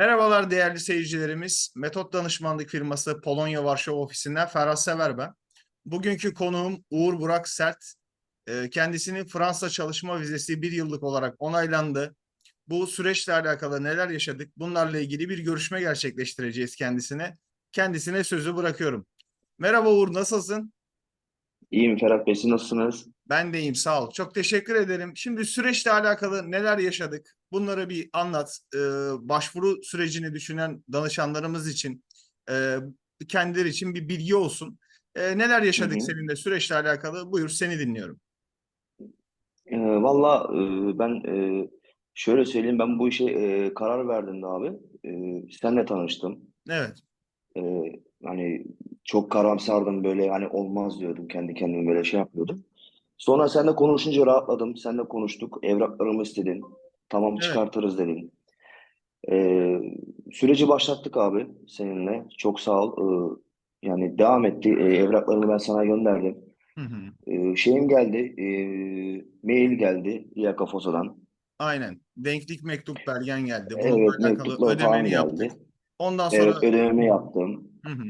Merhabalar değerli seyircilerimiz. Metot Danışmanlık firması Polonya Varşova ofisinden Ferhat Sever ben. Bugünkü konuğum Uğur Burak Sert. Ee, Kendisinin Fransa çalışma vizesi bir yıllık olarak onaylandı. Bu süreçle alakalı neler yaşadık? Bunlarla ilgili bir görüşme gerçekleştireceğiz kendisine. Kendisine sözü bırakıyorum. Merhaba Uğur, nasılsın? İyiyim Ferhat Bey, siz nasılsınız? Ben de iyiyim, sağ ol. Çok teşekkür ederim. Şimdi süreçle alakalı neler yaşadık? Bunları bir anlat. Ee, başvuru sürecini düşünen danışanlarımız için, e, kendileri için bir bilgi olsun. Ee, neler yaşadık Hı hı. seninle süreçle alakalı? Buyur, seni dinliyorum. Ee, valla e, ben e, şöyle söyleyeyim, ben bu işe e, karar verdim de abi. E, senle tanıştım. Evet, E, hani çok karamsardım böyle hani olmaz diyordum kendi kendime böyle şey yapıyordum. Sonra seninle konuşunca rahatladım. Seninle konuştuk. Evraklarımı istedin. Tamam Evet. çıkartırız dedin. E, süreci başlattık abi seninle. Çok sağ ol. E, yani devam etti. E, evraklarımı ben sana gönderdim. Hı hı. Ee, şeyim geldi, e, mail geldi Yaka Foso'dan. Aynen. Denklik mektup belgen geldi. Evet, Bununla alakalı mektuplar falan ödemeni yaptık. geldi. Ondan sonra Evet, ödememi yaptım. Hı hı.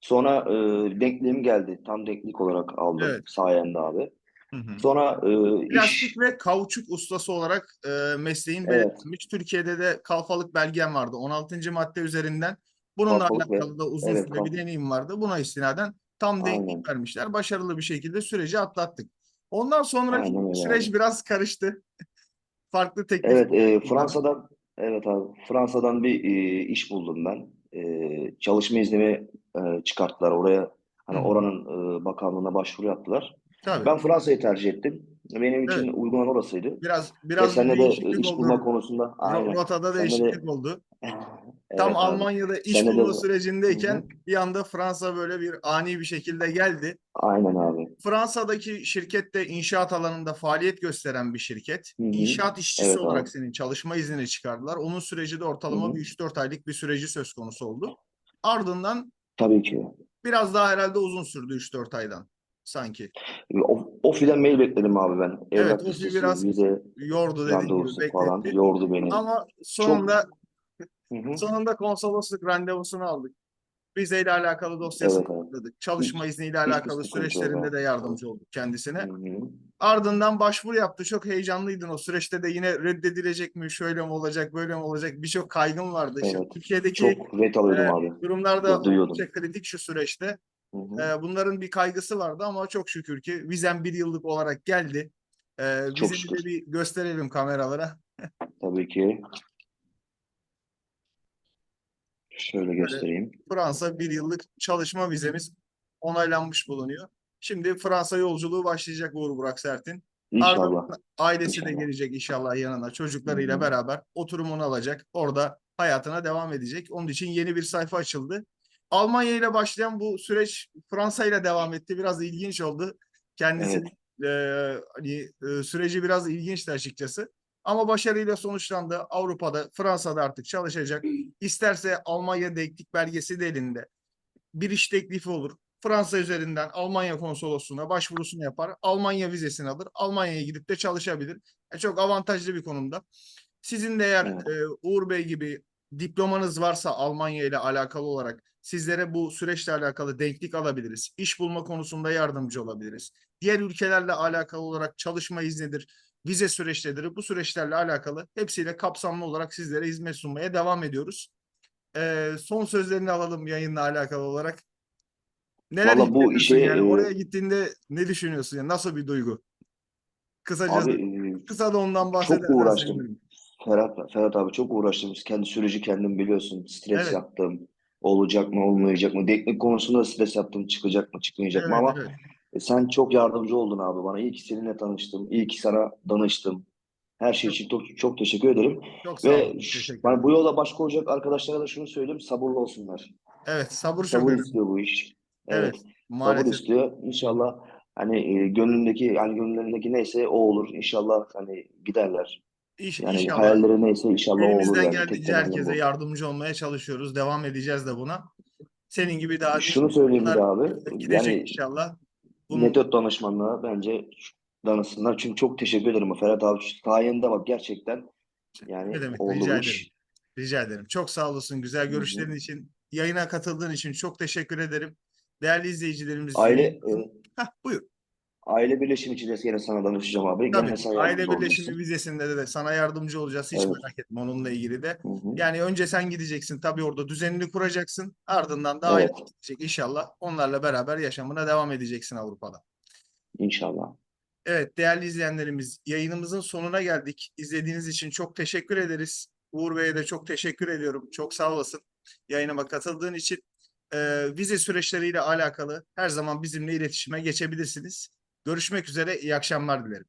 Sonra e, denkliğim geldi. Tam denklik olarak aldım Evet. sayende abi. Hı hı. Sonra e, iş, Plastik ve kauçuk ustası olarak e, mesleğin Evet. belirtilmiş. Türkiye'de de kalfalık belgem vardı. 16. madde üzerinden. Bununla Kalfalık ve- alakalı da uzun evet, süre bir kalf- deneyim vardı. Buna istinaden tam denklik vermişler. Başarılı bir şekilde süreci atlattık. Ondan öyle süreç abi. biraz karıştı. Farklı teklif. evet, e, Fransa'dan evet abi, Fransa'dan bir e, iş buldum ben. E, çalışma iznimi e, çıkarttılar oraya. Hani hı. oranın e, bakanlığına başvuru yaptılar. Tabii. Ben Fransa'yı tercih ettim. Benim için Evet. uygun olan orasıydı. Biraz biraz bir seninle de değişiklik iş oldu. bulma konusunda Ro- aynen. Rotada Seninle de değişiklik oldu. Tam evet abi. Almanya'da iş Seninle de bulma Hı sürecindeyken hı. bir anda Fransa böyle bir ani bir şekilde geldi. Aynen abi. Fransa'daki şirket de inşaat alanında faaliyet gösteren bir şirket. Hı hı. İnşaat işçisi Evet olarak abi. senin çalışma iznini çıkardılar. Onun süreci de ortalama hı. bir 3-4 aylık bir süreci söz konusu oldu. Ardından Tabii ki. biraz daha herhalde uzun sürdü 3-4 aydan sanki. O, Ofi'den mail bekledim abi ben. Evet, Evrak Ofi listesi, biraz vize yordu dediğim gibi falan bekletti. yordu beni. Ama sonunda hı. sonunda konsolosluk randevusunu aldık. Vizeyle alakalı dosyasını Evet hazırladık. Çalışma izniyle alakalı süreçlerinde de yardımcı olduk kendisine. Hı hı. Ardından başvuru yaptı. Çok heyecanlıydın o süreçte de yine reddedilecek mi, şöyle mi olacak, böyle mi olacak birçok kaygım vardı. Şimdi Evet. Türkiye'deki Çok ret alıyordum e, abi. durumlar da Du- Duyuyordum. oldukça kritik şu süreçte. Hı hı. E, bunların bir kaygısı vardı ama çok şükür ki vizem bir yıllık olarak geldi. E, Çok de şükür. bir gösterelim kameralara. Tabii ki. Şöyle göstereyim. Fransa bir yıllık çalışma vizemiz onaylanmış bulunuyor. Şimdi Fransa yolculuğu başlayacak Uğur Burak Sert'in. İnşallah. Ardından ailesi de İnşallah. gelecek inşallah yanına çocuklarıyla Hı hı. beraber oturumunu alacak. Orada hayatına devam edecek. Onun için yeni bir sayfa açıldı. Almanya ile başlayan bu süreç Fransa ile devam etti. Biraz ilginç oldu. Kendisi eee, hani, eee, süreci biraz ilginçti açıkçası. Ama başarıyla sonuçlandı. Avrupa'da, Fransa'da artık çalışacak. İsterse Almanya denklik belgesi de elinde. Bir iş teklifi olur. Fransa üzerinden Almanya konsolosluğuna başvurusunu yapar. Almanya vizesini alır. Almanya'ya gidip de çalışabilir. E, çok avantajlı bir konumda. Sizin de eğer Evet. e, Uğur Bey gibi diplomanız varsa Almanya ile alakalı olarak sizlere bu süreçle alakalı denklik alabiliriz. İş bulma konusunda yardımcı olabiliriz. Diğer ülkelerle alakalı olarak çalışma iznidir, vize süreçleridir. Bu süreçlerle alakalı hepsiyle kapsamlı olarak sizlere hizmet sunmaya devam ediyoruz. E, son sözlerini alalım yayınla alakalı olarak. Neler Valla bu işe yani? e, Oraya gittiğinde ne düşünüyorsun? Yani nasıl bir duygu? Kısaca abi kısa da ondan çok bahsedersen uğraştım. sevinirim. Ferhat, Ferhat abi çok uğraştım. Kendi süreci kendim biliyorsun. Stres Evet. yaptım. Olacak mı, olmayacak mı? Denklik konusunda stres yaptım. Çıkacak mı, çıkmayacak mı? Evet, Ama evet. e, sen çok yardımcı oldun abi bana. İyi ki seninle tanıştım. İyi ki sana danıştım. Her şey için çok, çok teşekkür ederim. çok sağ. Ve ş- teşekkür ben ederim. bu yola başka olacak arkadaşlara da şunu söyleyeyim. Sabırlı olsunlar. Evet, sabır çok Sabır önemli. istiyor bu iş. Evet, Evet. Sabır maalesef. istiyor. İnşallah hani e, gönlündeki yani gönüllerindeki neyse o olur. İnşallah hani giderler. İş, Yani inşallah hayalleri neyse inşallah o olur elimizden yani. Geldiğince herkese bu. yardımcı olmaya çalışıyoruz. Devam edeceğiz de buna. Senin gibi daha Şunu söyleyeyim bir abi. gidecek Yani inşallah. Bunun metot danışmanlığa bence danışsınlar. Çünkü çok teşekkür ederim Ferhat abi. Sayende bak gerçekten ne yani demek oldu rica ederim. Rica ederim. Çok sağ olasın. Güzel görüşlerin için. Yayına katıldığın için çok teşekkür ederim. Değerli izleyicilerimiz. Aile e, Heh, buyur. Aile birleşimi için de yine sana danışacağım abi. Tabii. Gene sen Aile birleşimi olacaksın. vizesinde de sana yardımcı olacağız. Hiç Evet. merak etme onunla ilgili de. Hı hı. Yani önce sen gideceksin. Tabii orada düzenini kuracaksın. Ardından da aile Evet. gidecek inşallah. Onlarla beraber yaşamına devam edeceksin Avrupa'da. İnşallah. Evet değerli izleyenlerimiz yayınımızın sonuna geldik. İzlediğiniz için çok teşekkür ederiz. Uğur Bey'e de çok teşekkür ediyorum. Çok sağ olasın yayınıma katıldığın için. Ee, vize süreçleriyle alakalı her zaman bizimle iletişime geçebilirsiniz. Görüşmek üzere. iyi akşamlar dilerim.